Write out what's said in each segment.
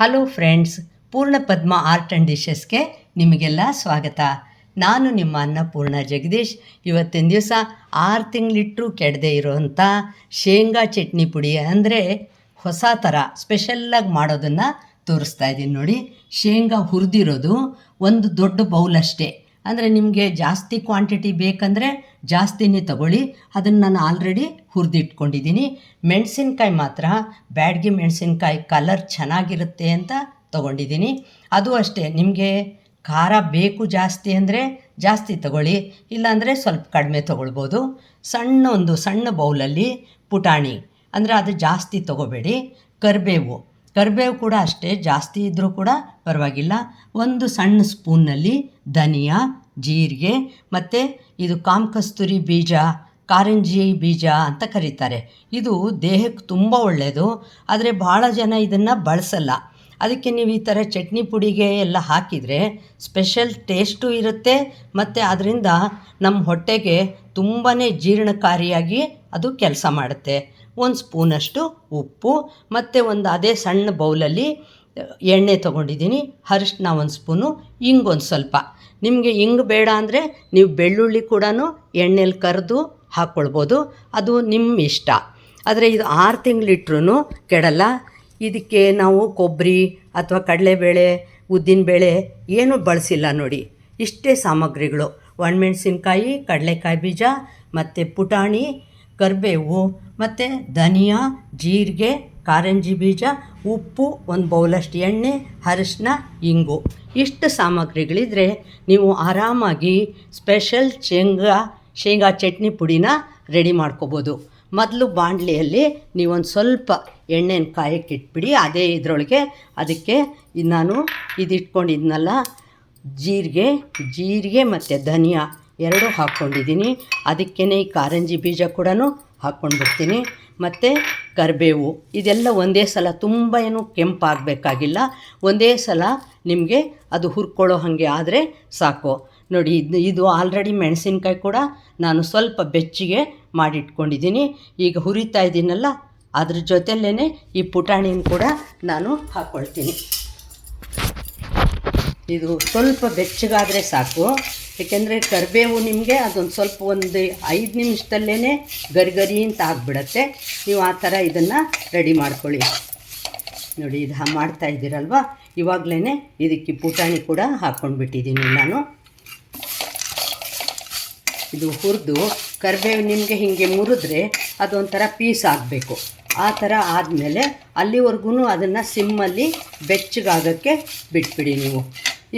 Hello friends ಪೂರ್ಣ ಪದ್ಮ art and ಡಿಶಸ್ಗೆ ನಿಮಗೆಲ್ಲ ಸ್ವಾಗತ. ನಾನು ನಿಮ್ಮ ಅನ್ನಪೂರ್ಣ ಜಗದೀಶ್. ಇವತ್ತಿನ ದಿವಸ ಆರು ತಿಂಗಳಿಟ್ಟರೂ ಕೆಡದೆ ಇರೋವಂಥ ಶೇಂಗಾ ಚಟ್ನಿ ಪುಡಿ ಅಂದರೆ ಹೊಸ ಥರ ಸ್ಪೆಷಲ್ಲಾಗಿ ಮಾಡೋದನ್ನು ತೋರಿಸ್ತಾ ಇದ್ದೀನಿ ನೋಡಿ. ಶೇಂಗಾ ಹುರಿದಿರೋದು ಒಂದು ದೊಡ್ಡ ಬೌಲ್ ಅಷ್ಟೇ. ಅಂದರೆ ನಿಮಗೆ ಜಾಸ್ತಿ ಕ್ವಾಂಟಿಟಿ ಬೇಕಂದರೆ ಜಾಸ್ತಿನೇ ತಗೊಳ್ಳಿ. ಅದನ್ನು ನಾನು ಆಲ್ರೆಡಿ ಹುರಿದಿಟ್ಕೊಂಡಿದ್ದೀನಿ ಮೆಣಸಿನ್ಕಾಯಿ ಮಾತ್ರ, ಬ್ಯಾಡ್ಗೆ ಮೆಣಸಿನ್ಕಾಯಿ ಕಲರ್ ಚೆನ್ನಾಗಿರುತ್ತೆ ಅಂತ ತೊಗೊಂಡಿದ್ದೀನಿ ಅದು ಅಷ್ಟೇ, ನಿಮಗೆ ಖಾರ ಬೇಕು ಜಾಸ್ತಿ ಅಂದರೆ ಜಾಸ್ತಿ ತಗೊಳ್ಳಿ. ಇಲ್ಲಾಂದರೆ ಸ್ವಲ್ಪ ಕಡಿಮೆ ತೊಗೊಳ್ಬೋದು. ಸಣ್ಣ ಒಂದು ಸಣ್ಣ ಬೌಲಲ್ಲಿ ಪುಟಾಣಿ, ಅಂದರೆ ಅದು ಜಾಸ್ತಿ ತೊಗೋಬೇಡಿ. ಕರಿಬೇವು ಕರಿಬೇವು ಕೂಡ ಅಷ್ಟೇ, ಜಾಸ್ತಿ ಇದ್ದರೂ ಕೂಡ ಪರವಾಗಿಲ್ಲ. ಒಂದು ಸಣ್ಣ ಸ್ಪೂನ್ನಲ್ಲಿ ಧನಿಯಾ, ಜೀರಿಗೆ ಮತ್ತು ಇದು ಕಾಮಕಸ್ತೂರಿ ಬೀಜ ಕಾರಂಜಿ ಬೀಜ ಅಂತ ಕರೀತಾರೆ. ಇದು ದೇಹಕ್ಕೆ ತುಂಬ ಒಳ್ಳೆಯದು ಆದರೆ ಭಾಳ ಜನ ಇದನ್ನು ಬಳಸಲ್ಲ. ಅದಕ್ಕೆ ನೀವು ಈ ಥರ ಚಟ್ನಿ ಪುಡಿಗೆ ಎಲ್ಲ ಹಾಕಿದರೆ ಸ್ಪೆಷಲ್ ಟೇಸ್ಟು ಇರುತ್ತೆ, ಮತ್ತು ಅದರಿಂದ ನಮ್ಮ ಹೊಟ್ಟೆಗೆ ತುಂಬಾ ಜೀರ್ಣಕಾರಿಯಾಗಿ ಅದು ಕೆಲಸ ಮಾಡುತ್ತೆ. ಒಂದು ಸ್ಪೂನಷ್ಟು ಉಪ್ಪು, ಮತ್ತು ಒಂದು ಅದೇ ಸಣ್ಣ ಬೌಲಲ್ಲಿ ಎಣ್ಣೆ ತೊಗೊಂಡಿದ್ದೀನಿ. ಅರಿಶಿನ ಒಂದು ಸ್ಪೂನು ಹಿಂಗೊಂದು ಸ್ವಲ್ಪ. ನಿಮಗೆ ಹಿಂಗೆ ಬೇಡ ಅಂದರೆ ನೀವು ಬೆಳ್ಳುಳ್ಳಿ ಕೂಡ ಎಣ್ಣೆಲಿ ಕರೆದು ಹಾಕ್ಕೊಳ್ಬೋದು ಅದು ನಿಮ್ಮ ಇಷ್ಟ. ಆದರೆ ಇದು ಆರು ತಿಂಗಳಿಟ್ರೂ ಕೆಡಲ್ಲ. ಇದಕ್ಕೆ ನಾವು ಕೊಬ್ಬರಿ ಅಥವಾ ಕಡಲೆಬೇಳೆ, ಉದ್ದಿನಬೇಳೆ ಏನೂ ಬಳಸಿಲ್ಲ ನೋಡಿ. ಇಷ್ಟೇ ಸಾಮಗ್ರಿಗಳು. ಒಣಮೆಣ್ಸಿನ್ಕಾಯಿ, ಕಡಲೆಕಾಯಿ ಬೀಜ, ಮತ್ತು ಪುಟಾಣಿ ಕರಿಬೇವು, ಮತ್ತು ಧನಿಯಾ, ಜೀರಿಗೆ, ಕಾರಂಜಿ ಬೀಜ, ಉಪ್ಪು, ಒಂದು ಬೌಲಷ್ಟು ಎಣ್ಣೆ ಅರಿಶಿನ ಇಂಗು. ಇಷ್ಟು ಸಾಮಗ್ರಿಗಳಿದ್ರೆ ನೀವು ಆರಾಮಾಗಿ ಸ್ಪೆಷಲ್ ಶೇಂಗಾ ಶೇಂಗಾ ಚಟ್ನಿ ಪುಡಿನ ರೆಡಿ ಮಾಡ್ಕೋಬೋದು. ಮೊದಲು ಬಾಣಲೆಯಲ್ಲಿ ನೀವೊಂದು ಸ್ವಲ್ಪ ಎಣ್ಣೆನ ಕಾಯಕ್ಕೆ ಇಟ್ಬಿಡಿ, ಅದೇ ಇದರೊಳಗೆ ಅದಕ್ಕೆ ನಾನು ಇದಿಟ್ಕೊಂಡಿದ್ನಲ್ಲ, ಜೀರಿಗೆ ಜೀರಿಗೆ ಮತ್ತು ಧನಿಯಾ. ಎರಡೂ ಹಾಕ್ಕೊಂಡಿದ್ದೀನಿ. ಅದಕ್ಕೇ ಈ ಕಾರಂಜಿ ಬೀಜ ಕೂಡ ಹಾಕ್ಕೊಂಡು ಬಿಡ್ತೀನಿ. ಮತ್ತು ಕರಿಬೇವು, ಇದೆಲ್ಲ ಒಂದೇ ಸಲ ತುಂಬ ಏನು ಕೆಂಪಾಗಬೇಕಾಗಿಲ್ಲ. ಒಂದೇ ಸಲ ನಿಮಗೆ ಅದು ಹುರ್ಕೊಳ್ಳೋ ಹಾಗೆ ಆದರೆ ಸಾಕು. ನೋಡಿ, ಇದು ಇದು ಆಲ್ರೆಡಿ ಮೆಣಸಿನ್ಕಾಯಿ ಕೂಡ ನಾನು ಸ್ವಲ್ಪ ಬೆಚ್ಚಿಗೆ ಮಾಡಿಟ್ಕೊಂಡಿದ್ದೀನಿ. ಈಗ ಹುರಿತಾ ಇದ್ದೀನಲ್ಲ, ಅದ್ರ ಜೊತೆಲೇ ಈ ಪುಟಾಣಿನ ಕೂಡ ನಾನು ಹಾಕ್ಕೊಳ್ತೀನಿ ಇದು ಸ್ವಲ್ಪ ಬೆಚ್ಚಗಾದರೆ ಸಾಕು. ಏಕೆಂದರೆ ಕರಿಬೇವು ನಿಮಗೆ ಅದೊಂದು ಸ್ವಲ್ಪ ಒಂದು ಐದು ನಿಮಿಷದಲ್ಲೇ ಗರಿ ಗರಿ ಅಂತ ಆಗಿಬಿಡತ್ತೆ. ನೀವು ಆ ಥರ ಇದನ್ನು ರೆಡಿ ಮಾಡ್ಕೊಳ್ಳಿ. ನೋಡಿ, ಇದು ಮಾಡ್ತಾ ಇದ್ದೀರಲ್ವ? ಇವಾಗಲೇ ಇದಕ್ಕೆ ಪುಟಾಣಿ ಕೂಡ ಹಾಕ್ಕೊಂಡ್ಬಿಟ್ಟಿದ್ದೀನಿ ನಾನು. ಇದು ಹುರಿದು ಕರಿಬೇವು ನಿಮಗೆ ಹೀಗೆ ಮುರಿದ್ರೆ ಅದೊಂಥರ ಪೀಸ್ ಆಗಬೇಕು. ಆ ಥರ ಆದಮೇಲೆ ಅಲ್ಲಿವರೆಗೂ ಅದನ್ನು ಸಿಮ್ಮಲ್ಲಿ ಬೆಚ್ಚಗಾಗೋಕ್ಕೆ ಬಿಟ್ಬಿಡಿ ನೀವು.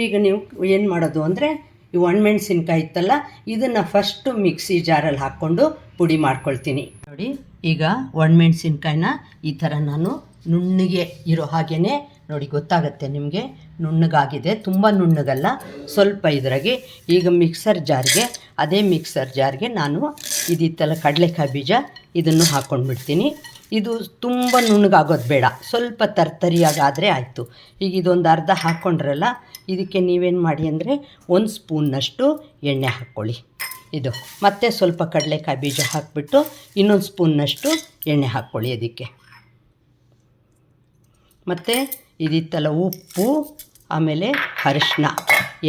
ಈಗ ನೀವು ಏನು ಮಾಡೋದು ಅಂದರೆ ಈ ಒಣಮೆಣ್ಸಿನ್ಕಾಯಿ ಇತ್ತಲ್ಲ, ಇದನ್ನು ಫಸ್ಟು ಮಿಕ್ಸಿ ಜಾರಲ್ಲಿ ಹಾಕ್ಕೊಂಡು ಪುಡಿ ಮಾಡ್ಕೊಳ್ತೀನಿ. ನೋಡಿ, ಈಗ ಒಣಮೆಣ್ಸಿನ್ಕಾಯಿನ ಈ ಥರ ನಾನು ನುಣ್ಣಗೆ ಇರೋ ಹಾಗೇ ನೋಡಿ ಗೊತ್ತಾಗುತ್ತೆ ನಿಮಗೆ. ನುಣ್ಣಗಾಗಿದೆ, ತುಂಬ ನುಣ್ಣಗಲ್ಲ, ಸ್ವಲ್ಪ ಇದ್ರಾಗೆ. ಈಗ ಮಿಕ್ಸರ್ ಜಾರ್ಗೆ ಅದೇ ಮಿಕ್ಸರ್ ಜಾರ್ಗೆ ನಾನು ಇದಿತ್ತಲ್ಲ ಕಡಲೆಕಾಯಿ ಬೀಜ, ಇದನ್ನು ಹಾಕ್ಕೊಂಡ್ಬಿಡ್ತೀನಿ ಇದು ತುಂಬ ನುಣ್ಣಗಾಗೋದು ಬೇಡ. ಸ್ವಲ್ಪ ತರ್ತರಿಯಾಗಾದರೆ ಆಯಿತು. ಈಗ ಇದೊಂದು ಅರ್ಧ ಹಾಕ್ಕೊಂಡ್ರಲ್ಲ ಇದಕ್ಕೆ ನೀವೇನು ಮಾಡಿ ಅಂದರೆ ಒಂದು ಸ್ಪೂನ್ನಷ್ಟು ಎಣ್ಣೆ ಹಾಕ್ಕೊಳ್ಳಿ ಇದು. ಮತ್ತೆ ಸ್ವಲ್ಪ ಕಡಲೆಕಾಯಿ ಬೀಜ ಹಾಕಿಬಿಟ್ಟು ಇನ್ನೊಂದು ಸ್ಪೂನ್ನಷ್ಟು ಎಣ್ಣೆ ಹಾಕ್ಕೊಳ್ಳಿ ಅದಕ್ಕೆ. ಮತ್ತು ಇದಿತ್ತಲ್ಲ ಉಪ್ಪು, ಆಮೇಲೆ ಅರಿಶಿನ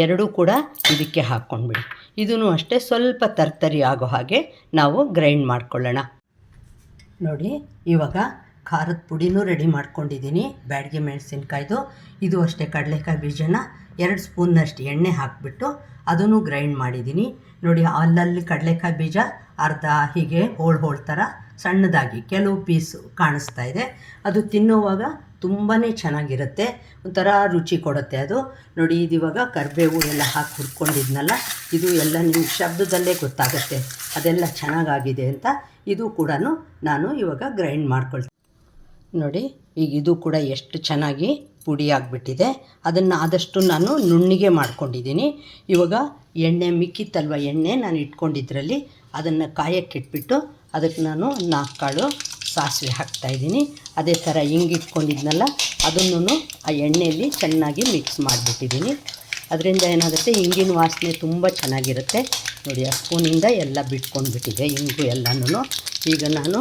ಎರಡೂ ಕೂಡ ಇದಕ್ಕೆ ಹಾಕ್ಕೊಂಡ್ಬಿಡಿ ಇದೂ ಅಷ್ಟೇ ಸ್ವಲ್ಪ ತರ್ತರಿ ಆಗೋ ಹಾಗೆ ನಾವು ಗ್ರೈಂಡ್ ಮಾಡ್ಕೊಳ್ಳೋಣ. ನೋಡಿ, ಇವಾಗ ಖಾರದ ಪುಡಿನೂ ರೆಡಿ ಮಾಡ್ಕೊಂಡಿದ್ದೀನಿ. ಬ್ಯಾಡಿಗೆ ಮೆಣಸಿನ್ಕಾಯ್ದು, ಇದು ಅಷ್ಟೇ ಕಡಲೆಕಾಯಿ ಬೀಜನ. ಎರಡು ಸ್ಪೂನ್ನಷ್ಟು ಎಣ್ಣೆ ಹಾಕಿಬಿಟ್ಟು ಅದನ್ನು ಗ್ರೈಂಡ್ ಮಾಡಿದ್ದೀನಿ. ನೋಡಿ, ಅಲ್ಲಲ್ಲಿ ಕಡಲೆಕಾಯಿ ಬೀಜ ಅರ್ಧ ಹೀಗೆ ಹೋಳು ಹೋಳು ಥರ ಸಣ್ಣದಾಗಿ ಕೆಲವು ಪೀಸು ಕಾಣಿಸ್ತಾ ಇದೆ. ಅದು ತಿನ್ನುವಾಗ ತುಂಬಾ ಚೆನ್ನಾಗಿರುತ್ತೆ. ಒಂಥರ ರುಚಿ ಕೊಡುತ್ತೆ ಅದು. ನೋಡಿ, ಇದು ಇವಾಗ ಕರಿಬೇವು ಎಲ್ಲ ಹಾಕಿ ಹುರ್ಕೊಂಡಿದ್ನಲ್ಲ, ಇದು ಎಲ್ಲ ನಿಮ್ಗೆ ಶಬ್ದದಲ್ಲೇ ಗೊತ್ತಾಗುತ್ತೆ. ಅದೆಲ್ಲ ಚೆನ್ನಾಗಾಗಿದೆ ಅಂತ ಇದು ಕೂಡ ನಾನು ಇವಾಗ ಗ್ರೈಂಡ್ ಮಾಡ್ಕೊಳ್ತೀನಿ. ನೋಡಿ, ಈಗ ಇದು ಕೂಡ ಎಷ್ಟು ಚೆನ್ನಾಗಿ ಪುಡಿ ಆಗಿಬಿಟ್ಟಿದೆ. ಅದನ್ನು ಆದಷ್ಟು ನಾನು ನುಣ್ಣಿಗೆ ಮಾಡ್ಕೊಂಡಿದ್ದೀನಿ. ಇವಾಗ ಎಣ್ಣೆ, ಮಿಕ್ಕಿತ್ತಲ್ವ ಎಣ್ಣೆ ನಾನು ಇಟ್ಕೊಂಡಿದ್ರಲ್ಲಿ, ಅದನ್ನು ಕಾಯಕ್ಕೆ ಇಟ್ಬಿಟ್ಟು ಅದಕ್ಕೆ ನಾನು ನಾಲ್ಕು ಕಾಳು ಸಾಸಿವೆ ಹಾಕ್ತಾಯಿದ್ದೀನಿ ಅದೇ ಥರ ಹಿಂಗೆ ಇಟ್ಕೊಂಡಿದ್ನಲ್ಲ ಅದನ್ನು ಆ ಎಣ್ಣೆಯಲ್ಲಿ ಚೆನ್ನಾಗಿ ಮಿಕ್ಸ್ ಮಾಡಿಬಿಟ್ಟಿದ್ದೀನಿ. ಅದರಿಂದ ಏನಾಗುತ್ತೆ, ಹಿಂಗಿನ ವಾಸನೆ ತುಂಬ ಚೆನ್ನಾಗಿರುತ್ತೆ. ನೋಡಿ, ಆ ಸ್ಪೂನಿಂದ ಎಲ್ಲ ಬಿಟ್ಕೊಂಡ್ಬಿಟ್ಟಿದೆ ಇಂಗು ಎಲ್ಲನೂ ಈಗ ನಾನು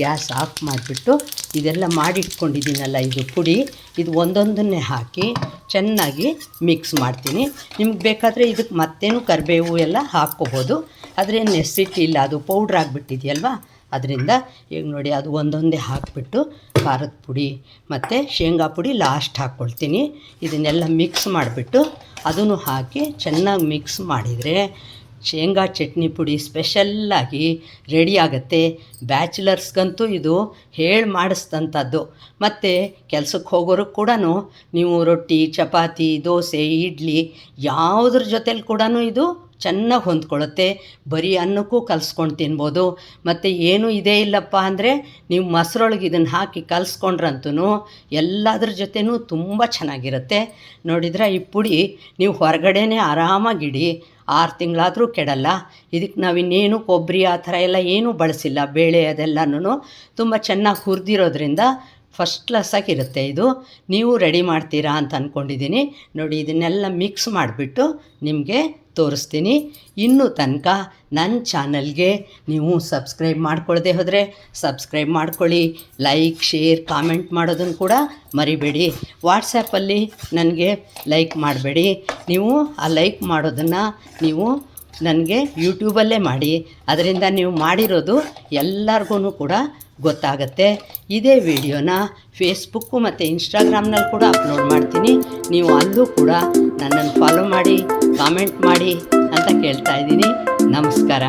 ಗ್ಯಾಸ್ ಆಫ್ ಮಾಡಿಬಿಟ್ಟು ಇದೆಲ್ಲ ಮಾಡಿಟ್ಕೊಂಡಿದ್ದೀನಲ್ಲ, ಇದು ಪುಡಿ, ಇದು ಒಂದೊಂದನ್ನೇ ಹಾಕಿ ಚೆನ್ನಾಗಿ ಮಿಕ್ಸ್ ಮಾಡ್ತೀನಿ. ನಿಮ್ಗೆ ಬೇಕಾದರೆ ಇದಕ್ಕೆ ಮತ್ತೇನು ಕರಿಬೇವು ಎಲ್ಲ ಹಾಕ್ಕೋಬೋದು. ಆದರೆ ಇಲ್ಲ, ಅದು ಪೌಡ್ರ್ ಆಗಿಬಿಟ್ಟಿದೆಯಲ್ವಾ? ಅದರಿಂದ ಈಗ ನೋಡಿ, ಅದು ಒಂದೊಂದೇ ಹಾಕಿಬಿಟ್ಟು ಖಾರದ ಪುಡಿ ಮತ್ತು ಶೇಂಗಾ ಪುಡಿ ಲಾಸ್ಟ್ ಹಾಕ್ಕೊಳ್ತೀನಿ. ಇದನ್ನೆಲ್ಲ ಮಿಕ್ಸ್ ಮಾಡಿಬಿಟ್ಟು ಅದನ್ನು ಹಾಕಿ ಚೆನ್ನಾಗಿ ಮಿಕ್ಸ್ ಮಾಡಿದರೆ ಶೇಂಗಾ ಚಟ್ನಿ ಪುಡಿ ಸ್ಪೆಷಲ್ಲಾಗಿ ರೆಡಿ ಆಗುತ್ತೆ. ಬ್ಯಾಚುಲರ್ಸ್ಗಂತೂ ಇದು ಹೇಳಿ ಮಾಡಿಸ್ದಂಥದ್ದು ಮತ್ತು ಕೆಲ್ಸಕ್ಕೆ ಹೋಗೋರು ಕೂಡ ನೀವು ರೊಟ್ಟಿ, ಚಪಾತಿ, ದೋಸೆ, ಇಡ್ಲಿ ಯಾವುದ್ರ ಜೊತೇಲಿ ಕೂಡ ಇದು ಚೆನ್ನಾಗಿ ಹೊಂದ್ಕೊಳ್ಳುತ್ತೆ. ಬರೀ ಅನ್ನಕ್ಕೂ ಕಲಿಸ್ಕೊಂಡು ತಿನ್ಬೋದು. ಮತ್ತು ಏನೂ ಇದೇ ಇಲ್ಲಪ್ಪ ಅಂದರೆ ನೀವು ಮೊಸರೊಳಗೆ ಇದನ್ನು ಹಾಕಿ ಕಲಿಸ್ಕೊಂಡ್ರಂತೂ ಎಲ್ಲದ್ರ ಜೊತೆನೂ ತುಂಬ ಚೆನ್ನಾಗಿರುತ್ತೆ. ನೋಡಿದ್ರೆ ಈ ಪುಡಿ ನೀವು ಹೊರಗಡೆನೇ ಆರಾಮಾಗಿಡಿ ಆರು ತಿಂಗಳಾದರೂ ಕೆಡಲ್ಲ. ಇದಕ್ಕೆ ನಾವಿನ್ನೇನು ಕೊಬ್ಬರಿ ಆ ಥರ ಎಲ್ಲ ಏನೂ ಬಳಸಿಲ್ಲ. ಬೇಳೆ ಅದೆಲ್ಲನೂ ತುಂಬ ಚೆನ್ನಾಗಿ ಹುರಿದಿರೋದ್ರಿಂದ ಫಸ್ಟ್ ಕ್ಲಾಸಾಗಿರುತ್ತೆ ಇದು. ನೀವು ರೆಡಿ ಮಾಡ್ತೀರಾ ಅಂತ ಅಂದ್ಕೊಂಡಿದ್ದೀನಿ ನೋಡಿ, ಇದನ್ನೆಲ್ಲ ಮಿಕ್ಸ್ ಮಾಡಿಬಿಟ್ಟು ನಿಮಗೆ ತೋರಿಸ್ತೀನಿ. ಇನ್ನೂ ತನಕ ನನ್ನ ಚಾನಲ್ಗೆ ನೀವು ಸಬ್ಸ್ಕ್ರೈಬ್ ಮಾಡ್ಕೊಳ್ಳದೆ ಹೋದರೆ ಸಬ್ಸ್ಕ್ರೈಬ್ ಮಾಡ್ಕೊಳ್ಳಿ. ಲೈಕ್, ಶೇರ್, ಕಾಮೆಂಟ್ ಮಾಡೋದನ್ನು ಕೂಡ ಮರಿಬೇಡಿ. ವಾಟ್ಸಪ್ಪಲ್ಲಿ ನನಗೆ ಲೈಕ್ ಮಾಡಬೇಡಿ. ನೀವು ಆ ಲೈಕ್ ಮಾಡೋದನ್ನು ನೀವು ನನಗೆ ಯೂಟ್ಯೂಬಲ್ಲೇ ಮಾಡಿ. ಅದರಿಂದ ನೀವು ಮಾಡಿರೋದು ಎಲ್ಲರಿಗೂ ಕೂಡ ಗೊತ್ತಾಗತ್ತೆ. ಇದೇ ವಿಡಿಯೋನ ಫೇಸ್ಬುಕ್ಕು ಮತ್ತು ಇನ್ಸ್ಟಾಗ್ರಾಮ್ನಲ್ಲಿ ಕೂಡ ಅಪ್ಲೋಡ್ ಮಾಡ್ತೀನಿ. ನೀವು ಅಲ್ಲೂ ಕೂಡ ನನ್ನನ್ನು ಫಾಲೋ ಮಾಡಿ ಕಾಮೆಂಟ್ ಮಾಡಿ ಅಂತ ಕೇಳ್ತಾ ಇದ್ದೀನಿ. ನಮಸ್ಕಾರ.